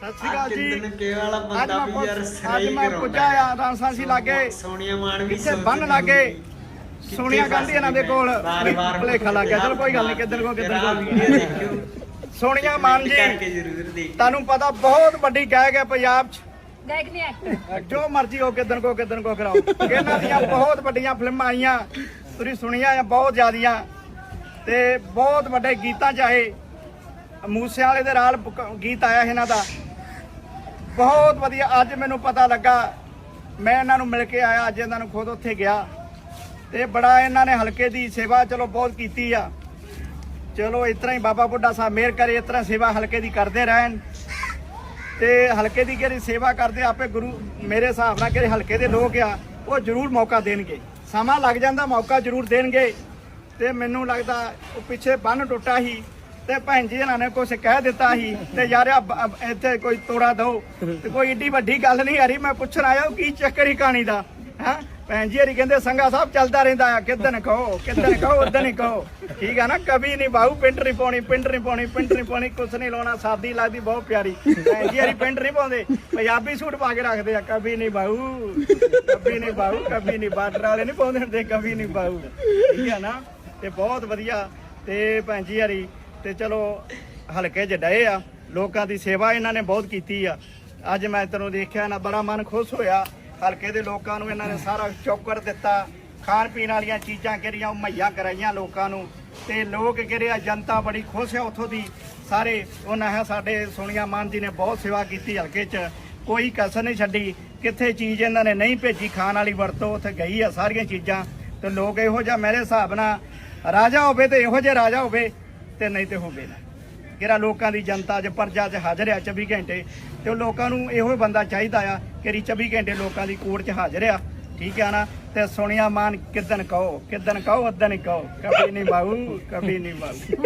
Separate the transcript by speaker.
Speaker 1: ਸਤਿ ਸ਼੍ਰੀ ਅਕਾਲ ਜੀ।
Speaker 2: ਕੇ ਵਾਲਾ
Speaker 1: ਅੱਜ
Speaker 2: ਬੰਦਾ
Speaker 1: ਮੈਂ
Speaker 2: ਵੀ ਯਾਰ
Speaker 1: ਅੱਜ
Speaker 2: ਸਹੀ
Speaker 1: ਮੈਂ ਪੁੱਜਾ ਆ ਰਾਮਸਾਂਸੀ ਲਾਗੇ।
Speaker 2: ਸੋਨੀਆ ਮਾਨ ਵੀ
Speaker 1: ਇੱਥੇ ਬੰਨ ਲਾਗੇ। ਸੋਨੀਆ ਗਾਂਧੀ ਇਹਨਾਂ ਦੇ ਕੋਲ।
Speaker 2: ਵਾਰ-ਵਾਰ
Speaker 1: ਭੁਲੇਖਾ ਲੱਗ ਗਿਆ। ਚਲੋ ਕੋਈ ਗੱਲ ਨਹੀਂ ਕਿੱਧਰ ਕੋ ਕਿੱਧਰ
Speaker 2: ਤੇਰਾ
Speaker 1: ਕੋ
Speaker 2: ਵੀਡੀਓ ਦੇਖਿਓ।
Speaker 1: ਸੋਨੀਆ ਮਾਨ
Speaker 2: ਕਰਕੇ
Speaker 1: ਜੀ।
Speaker 2: ਜ਼ਰੂਰ ਦੇਖ
Speaker 1: ਤੁਹਾਨੂੰ ਪਤਾ ਬਹੁਤ ਵੱਡੀ ਗਾਇਕ ਹੈ ਪੰਜਾਬ 'ਚ।
Speaker 3: ਗਾਇਕ ਨੇ ਐਕਟਰ
Speaker 1: ਜੋ ਮਰਜ਼ੀ ਹੋ ਕਿੱਦਣ ਕੋ ਕਿੱਦਣ ਕੋ ਕਰਾਓ। ਇਹਨਾਂ ਦੀਆਂ ਬਹੁਤ ਵੱਡੀਆਂ ਫਿਲਮਾਂ ਆਈਆਂ। ਤੁਸੀਂ ਸੁਣੀਆਂ ਆ ਬਹੁਤ ਜ਼ਿਆਦੀਆਂ। ਤੇ ਬਹੁਤ ਵੱਡੇ ਗੀਤਾਂ ਚਾਹੇ ਮੂਸੇ ਵਾਲੇ ਦੇ ਨਾਲ ਬੁਕ- ਗੀਤ ਆਇਆ ਇਹਨਾਂ ਦਾ। ਬਹੁਤ ਵਧੀਆ। ਅੱਜ ਮੈਨੂੰ ਪਤਾ ਲੱਗਾ, ਮੈਂ ਇਹਨਾਂ ਨੂੰ ਮਿਲ ਕੇ ਆਇਆ, ਅੱਜ ਇਹਨਾਂ ਨੂੰ ਖੁਦ ਉੱਥੇ ਗਿਆ। ਤੇ ਬੜਾ ਇਹਨਾਂ ਨੇ ਹਲਕੇ ਦੀ ਸੇਵਾ ਚਲੋ ਬਹੁਤ ਕੀਤੀ ਆ। ਚਲੋ ਇਸ ਤਰ੍ਹਾਂ ਹੀ ਬਾਬਾ ਬੁੱਢਾ ਸਾਹਿਬ ਮਿਹਰ ਕਰੇ, ਇਸ ਤਰ੍ਹਾਂ ਸੇਵਾ ਹਲਕੇ ਦੀ ਕਰਦੇ ਰਹਿਣ। ਤੇ ਹਲਕੇ ਦੀ ਜਿਹੜੀ ਸੇਵਾ ਕਰਦੇ, ਆਪੇ ਗੁਰੂ ਮੇਰੇ ਹਿਸਾਬ ਨਾਲ ਜਿਹੜੇ ਹਲਕੇ ਦੇ ਲੋਕ ਆ, ਉਹ ਜ਼ਰੂਰ ਮੌਕਾ ਦੇਣਗੇ। ਸਮਾਂ ਲੱਗ ਜਾਂਦਾ, ਮੌਕਾ ਜ਼ਰੂਰ ਦੇਣਗੇ। ਤੇ ਮੈਨੂੰ ਲੱਗਦਾ, ਉਹ ਪਿੱਛੇ ਬੰਨ ਟੁੱਟਾ ਹੀ ਤੇ ਭੈਣ ਜੀ ਇਹਨਾਂ ਨੇ ਕੁਝ ਕਹਿ ਦਿੱਤਾ ਸੀ ਤੇ ਯਾਰ ਇੱਥੇ ਕੋਈ ਤੋੜਾ ਦੋ। ਤੇ ਕੋਈ ਏਡੀ ਵੱਡੀ ਗੱਲ ਨਹੀਂ ਹਰੀ, ਮੈਂ ਪੁੱਛਣ ਆਇਆ ਉਹ ਕੀ ਚੱਕਰ ਹੀ ਕਹਾਣੀ ਦਾ? ਹੈਂ? ਭੈਣ ਜੀ ਹਰੀ ਕਹਿੰਦੇ ਸੰਗਾ ਸਾਹਿਬ ਚੱਲਦਾ ਰਹਿੰਦਾ ਆ ਕਿਦਨ ਕਹੋ ਕਿਦਨ ਕਹੋ ਉਦਨ ਹੀ ਕਹੋ। ਠੀਕ ਆ ਨਾ? ਕਭੀ ਨਹੀਂ ਬਾਹੂ ਪਿੰਡ ਨਹੀਂ ਪਾਉਣੀ, ਪਿੰਡ ਨਹੀਂ ਪਾਉਣੀ, ਪਿੰਡ ਨਹੀਂ ਪਾਉਣੀ, ਕੁਛ ਨਹੀਂ ਲਾਉਣਾ, ਸਾਦੀ ਲੱਗਦੀ ਬਹੁਤ ਪਿਆਰੀ। ਭੈਣ ਜੀ ਹਰੀ ਪਿੰਡ ਨਹੀਂ ਪਾਉਂਦੇ, ਪੰਜਾਬੀ ਸੂਟ ਪਾ ਕੇ ਰੱਖਦੇ ਆ ਕਬੀ ਨਹੀਂ ਬਾਹੂ ਕਬੀ ਨਹੀਂ ਬਾਹੂ ਕਬੀ ਨਹੀਂ ਬਾਰਡਰ ਵਾਲੇ ਨਹੀਂ ਪਾਉਂਦੇ ਕਬੀ ਕਭੀ ਨਹੀਂ ਬਾਹੂ ਠੀਕ ਆ ਨਾ? ਤੇ ਬਹੁਤ ਵਧੀਆ। ਤੇ ਭੈਣ ਜੀ ਹਰੀ ਤੇ ਚਲੋ ਹਲਕੇ ਚ ਡਏ ਆ। ਲੋਕਾਂ ਦੀ ਸੇਵਾ ਇਹਨਾਂ ਨੇ ਬਹੁਤ ਕੀਤੀ ਆ। ਅੱਜ ਮੈਂ ਤੈਨੂੰ ਦੇਖਿਆ ਨਾ, ਬੜਾ ਮਨ ਖੁਸ਼ ਹੋਇਆ। ਹਲਕੇ ਦੇ ਲੋਕਾਂ ਨੂੰ ਇਹਨਾਂ ਨੇ ਸਾਰਾ ਚੌਕਰ ਦਿੱਤਾ। ਖਾਣ ਪੀਣ ਵਾਲੀਆਂ ਚੀਜ਼ਾਂ ਕਿਹੜੀਆਂ, ਉਹ ਮੁਹੱਈਆ ਕਰਾਈਆਂ ਲੋਕਾਂ ਨੂੰ। ਤੇ ਲੋਕ ਕਿਹੜੇ ਆ, ਜਨਤਾ ਬੜੀ ਖੁਸ਼ ਆ ਉੱਥੋਂ ਦੀ। ਸਾਰੇ ਉਹਨਾਂ ਹੈ ਸਾਡੇ ਸੋਨੀਆ ਮਾਨ ਜੀ ਨੇ ਬਹੁਤ ਸੇਵਾ ਕੀਤੀ ਹਲਕੇ 'ਚ। ਕੋਈ ਕਸਰ ਨਹੀਂ ਛੱਡੀ। ਕਿੱਥੇ ਚੀਜ਼ ਇਹਨਾਂ ਨੇ ਨਹੀਂ ਭੇਜੀ, ਖਾਣ ਵਾਲੀ ਵਰਤੋਂ ਉੱਥੇ ਗਈ ਆ ਸਾਰੀਆਂ ਚੀਜ਼ਾਂ। ਤੇ ਲੋਕ ਇਹੋ ਜਿਹਾ ਮੇਰੇ ਹਿਸਾਬ ਨਾਲ ਰਾਜਾ ਹੋਵੇ ਤੇ ਇਹੋ ਜਿਹਾ ਰਾਜਾ ਹੋਵੇ। ਤੇ ਨਹੀਂ ਤੇ ਹੋਵੇ ਨਾ। ਜਿਹੜਾ ਲੋਕਾਂ ਦੀ ਜਨਤਾ 'ਚ ਪਰਜਾ 'ਚ ਹਾਜ਼ਰ ਆ 24 ਘੰਟੇ, ਤੇ ਉਹ ਲੋਕਾਂ ਨੂੰ ਇਹੋ ਬੰਦਾ ਚਾਹੀਦਾ ਆ ਕਿ 24 ਘੰਟੇ ਲੋਕਾਂ ਦੀ ਕੋਰਟ 'ਚ ਹਾਜ਼ਰ ਆ। ਠੀਕ ਆ ਨਾ? ਤੇ ਸੁਣਿਆ ਮਾਨ, ਕਿਦਨ ਕਹੋ ਕਿਦਨ ਕਹੋ ਉਦਨ ਕਹੋ। ਕਭੀ ਨਹੀਂ ਬਾਹੂ ਕਭੀ ਨਹੀਂ ਬਾਹੂ